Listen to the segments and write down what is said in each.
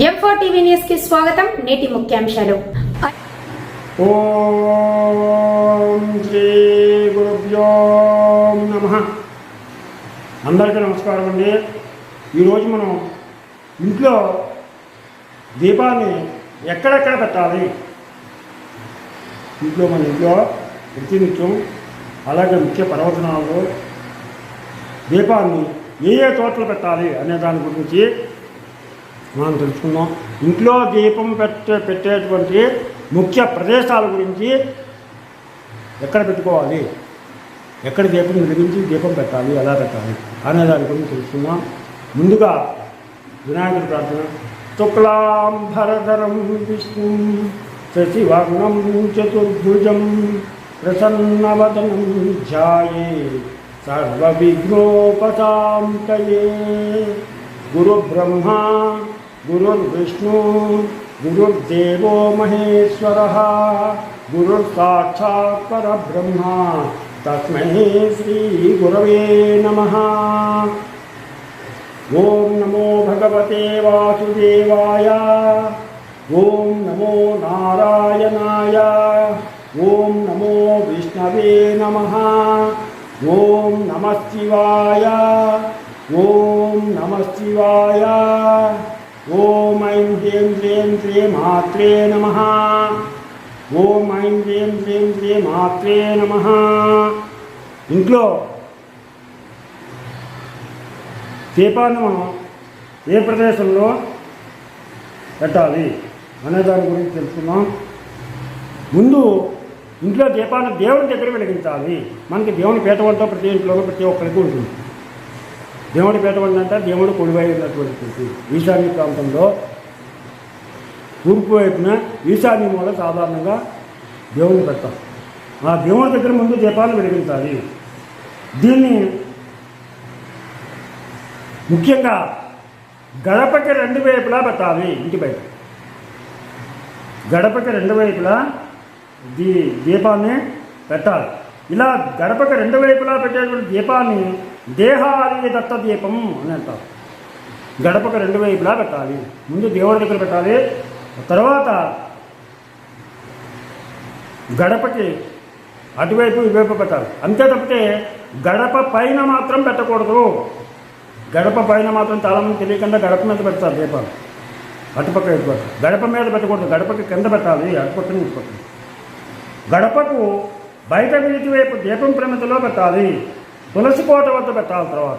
ఎంఫో TV న్యూస్కి స్వాగతం. నేటి ముఖ్యాంశాలు. ఓం శ్రీ నమ. అందరికీ నమస్కారం అండి. ఈరోజు మనం ఇంట్లో దీపాన్ని ఎక్కడెక్కడ పెట్టాలి? ఇంట్లో మన ఇంట్లో ప్రతినిత్యం అలాగే ముఖ్య పర్వతనాలు దీపాన్ని ఏ ఏ చోట్ల పెట్టాలి అనే దాని గురించి మనం తెలుసుకుందాం. ఇంట్లో దీపం పెట్టే పెట్టేటువంటి ముఖ్య ప్రదేశాల గురించి ఎక్కడ పెట్టుకోవాలి? ఎక్కడ దీపం వెలిగించి దీపం పెట్టాలి? ఎలా పెట్టాలి? అనే దాని గురించి తెలుసుకుందాం. ముందుగా వినాయకుడి ప్రార్థన. శుక్లాంబరధరం విష్ణు శశివర్ణం చతుర్భుజం ప్రసన్నవదనం ధ్యాయే సర్వవిఘ్నోపశాంతయే. గురుబ్రహ్మా గురుర్విష్ణు గురుర్దేవో మహేశ్వర గురుర్సాక్షాత్ పరబ్రహ్మ తస్మై శ్రీ గురవే నమ. ఓం నమో భగవతే వాసుదేవాయ ఓం నమో నారాయణాయ ఓం నమో విష్ణవే నమ. ఓం నమ శివాయ ఓం నమ శివాయ. ఓం ఐం హ్రీం హ్రీం శ్రీ మాత్రే నమ. ఓం ఐం హ్రీం హ్రీం శ్రీ మాత్రే నమ. ఇంట్లో దీపాన్ని మనం ఏ ప్రదేశంలో పెట్టాలి అనే దాని గురించి తెలుసుకుందాం. ముందు ఇంట్లో దీపాన్ని దేవుని దగ్గర వెలిగించాలి. మనకి దేవుని పీట వంట ప్రతి ఇంట్లోనూ ప్రతి ఒక్కరికి ఉంటుంది. దేవుడి పీట అంటే దేవుడు కొడివై ఉన్నటువంటి ఈశాన్య ప్రాంతంలో తూర్పు వైపున ఈశాన్య మూల సాధారణంగా దేవుని పెడతాం ఆ దేవుని దగ్గర ముందు దీపాన్ని వెలిగించాలి. దీన్ని ముఖ్యంగా గడపకి రెండు వైపులా పెట్టాలి ఇంటి బయట. గడపకి రెండు వైపులా దీ దీపాన్ని పెట్టాలి. ఇలా గడపకి రెండు వైపులా పెట్టేటువంటి దీపాన్ని దేహాది దత్త దీపం అని అంటారు. గడపకి రెండు వైపులా పెట్టాలి. ముందు దేవుడి దగ్గర పెట్టాలి. తర్వాత గడపకి అటువైపు ఇటువైపు పెట్టాలి. అంతే తప్పితే గడప పైన మాత్రం పెట్టకూడదు. గడప పైన మాత్రం చాలామంది తెలియకుండా గడప మీద పెడతారు దీపాలు. అటుపక్క ఇటుపక్క గడప మీద పెట్టకూడదు. గడపకి కింద పెట్టాలి. అటుపక్కన ఇటుపక్కన గడపకు బయట వీటి వైపు దీపం ప్రమితిలో పెట్టాలి. తులసి కోట వద్ద పెట్టాలి తర్వాత.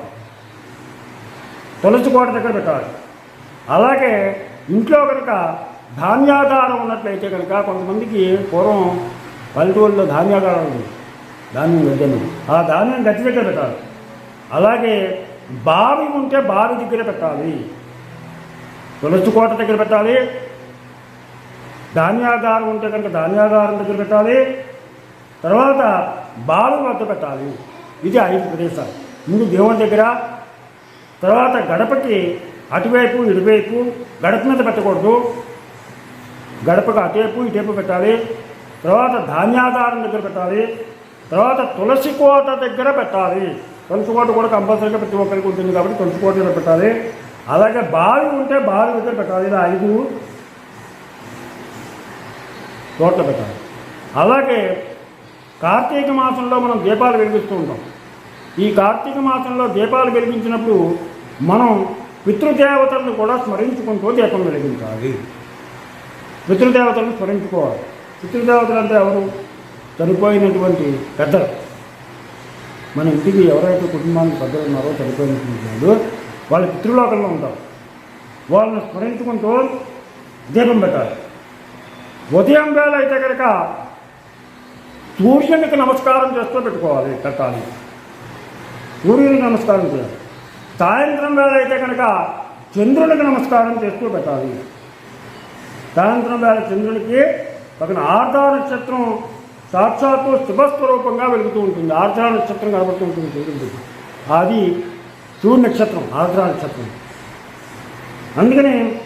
తులసి కోట దగ్గర పెట్టాలి. అలాగే ఇంట్లో కనుక ధాన్యాగారం ఉన్నట్లయితే కనుక కొంతమందికి పూర్వం పల్లెటూళ్ళలో ధాన్యాగారం ఉంది. ధాన్యం గద్దెను ఆ ధాన్యం గట్టి దగ్గర పెట్టాలి. అలాగే బావి ఉంటే బావి దగ్గర పెట్టాలి. తులసి కోట దగ్గర పెట్టాలి. ధాన్యాగారం ఉంటే కనుక ధాన్యాగారం దగ్గర పెట్టాలి. తర్వాత బాలు వద్ద పెట్టాలి. ఇది ఐదు ప్రదేశాలు. ముందు దేవుని దగ్గర తర్వాత గడపకి అటువైపు ఇటువైపు గడప మీద పెట్టకూడదు. గడపకు అటువైపు ఇటువైపు పెట్టాలి. తర్వాత ధాన్యాధారం దగ్గర పెట్టాలి. తర్వాత తులసి కోట దగ్గర పెట్టాలి. తులసి కోట కూడా కంపల్సరీగా ప్రతి ఒక్కరికి ఉంటుంది కాబట్టి తులసి కోట దగ్గర పెట్టాలి. అలాగే బావి ఉంటే బావి దగ్గర పెట్టాలి. ఇలా ఐదు చోట్ల పెట్టాలి. అలాగే కార్తీక మాసంలో మనం దీపాలు వెలిగిస్తూ ఉంటాం. ఈ కార్తీక మాసంలో దీపాలు వెలిగించినప్పుడు మనం పితృదేవతలను కూడా స్మరించుకుంటూ దీపం వెలిగించాలి. పితృదేవతలను స్మరించుకోవాలి. పితృదేవతలు అంటే ఎవరు? చనిపోయినటువంటి పెద్దలు. మన ఇంటికి ఎవరైతే కుటుంబానికి పెద్దలు ఉన్నారో చనిపోయినటువంటి వాళ్ళు వాళ్ళ పితృలోకంలో ఉంటారు. వాళ్ళని స్మరించుకుంటూ దీపం పెట్టాలి. ఉదయం వేళ అయితే కనుక సూర్యునికి నమస్కారం చేస్తూ పెట్టుకోవాలి పెట్టాలి సూర్యునికి నమస్కారం చేయాలి. సాయంత్రం వేళ అయితే కనుక చంద్రునికి నమస్కారం చేస్తూ పెట్టాలి. సాయంత్రం వేళ చంద్రునికి పక్కన ఆర్ధ నక్షత్రం సాక్షాత్తు శుభస్వరూపంగా వెలుగుతూ ఉంటుంది. ఆర్ధ నక్షత్రం కనబడుతూ ఉంటుంది చంద్రుడికి. అది సూర్య నక్షత్రం ఆర్ద్ర నక్షత్రం. అందుకని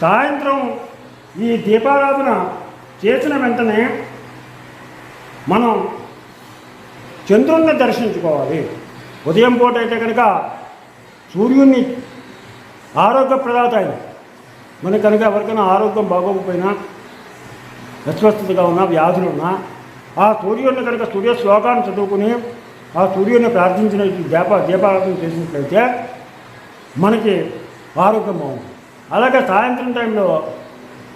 సాయంత్రం ఈ దీపారాధన చేసిన వెంటనే మనం చంద్రుణ్ణి దర్శించుకోవాలి. ఉదయం పూట అయితే కనుక సూర్యుడిని ఆరోగ్య ప్రదాత ఆయన. మనకి కనుక ఎవరికైనా ఆరోగ్యం బాగోకపోయినా అస్వస్థతగా ఉన్నా వ్యాధులు ఉన్నా ఆ సూర్యుడిని కనుక సూర్య శ్లోకాన్ని చదువుకుని ఆ సూర్యుడిని ప్రార్థించిన దీప దీపారాధన చేసినట్లయితే మనకి ఆరోగ్యం బాగుంది అలాగే సాయంత్రం టైంలో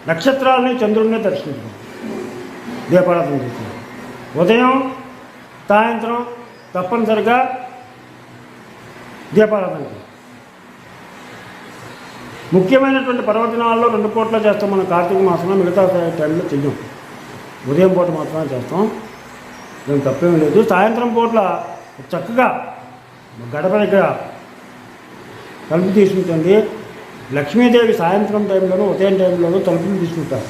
నక్షత్రాలని చంద్రుడిని దర్శించాం దీపారాధన చేసిన ఉదయం సాయంత్రం తప్పనిసరిగా దీపారాధన. ముఖ్యమైనటువంటి పర్వదినాల్లో రెండు పూట్ల చేస్తాం మనం కార్తీక మాసంలో మిగతా టైంలో చెయ్యం. ఉదయం పూట మాత్రమే చేస్తాం. దాని తప్పేం లేదు. సాయంత్రం పూట్ల చక్కగా గడప దగ్గర తలుపు తీసుకుంటుంది. లక్ష్మీదేవి సాయంత్రం టైంలోనూ ఉదయం టైంలోనూ తలుపులు తీసుకుంటారు.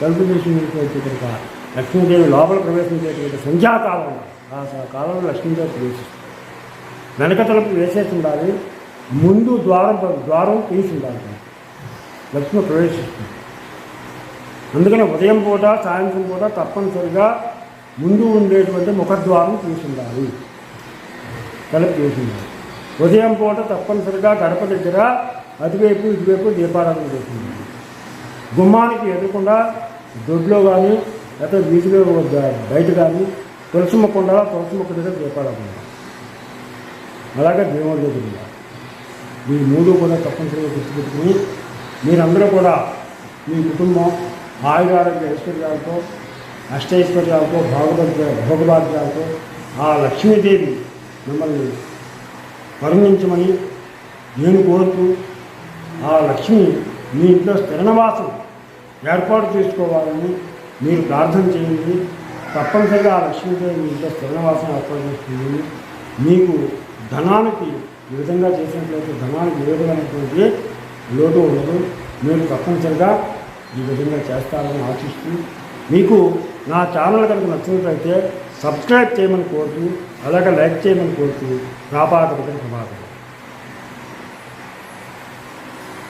తలుపు తీసుకుని కనుక లక్ష్మీదేవి లోపల ప్రవేశించేటువంటి సంధ్యాకాలం. ఆ స- కాలంలో లక్ష్మీదేవి ప్రవేశిస్తుంది. వెనక తలుపు వేసేసి ఉండాలి ముందు ద్వారం ద్వారం తీసి ఉండాలి. లక్ష్మి ప్రవేశిస్తుంది. అందుకని ఉదయం పూట సాయంత్రం పూట తప్పనిసరిగా ముందు ఉండేటువంటి ముఖద్వారం తీసి ఉండాలి. తలుపు తీసి ఉండాలి. ఉదయం పూట తప్పనిసరిగా గడప దగ్గర అటువైపు ఇటువైపు దీపారాధన చేస్తుంది గుమ్మానికి ఎదురకుండా దొడ్లో కానీ లేకపోతే వీధిలో బయట కానీ తులసి మొక్క ఉండాలా తులసి మొక్క దగ్గర దీపారాధన అలాగే దేవుడి దగ్గర మీ మూడు కూడా తప్పనిసరిగా గుర్తుపెట్టుకుని మీరందరూ కూడా మీ కుటుంబం ఆయురారోగ్య ఐశ్వర్యాలతో అష్టైశ్వర్యాలతో భాగభద్ర భోగభాగ్యాలతో ఆ లక్ష్మీదేవి మిమ్మల్ని వర్ణించమని నేను కోరుతూ ఆ లక్ష్మి మీ ఇంట్లో స్థిరనివాసం ఏర్పాటు చేసుకోవాలని మీరు ప్రార్థన చేయండి. తప్పనిసరిగా ఆ లక్ష్మీదేవి మీ ఇంట్లో స్థిరనివాసం ఏర్పాటు చేస్తుంది. మీకు ధనానికి ఈ విధంగా చేసినట్లయితే ధనానికి ఏ విధమైనటువంటి లోటు ఉండదు. మీరు తప్పనిసరిగా ఈ విధంగా చేస్తారని ఆశిస్తూ మీకు నా ఛానల్ కనుక నచ్చినట్లయితే సబ్స్క్రైబ్ చేయమని కోరుతూ అలాగే లైక్ చేయమని కోరుతూ రాపాట ప్రభాతం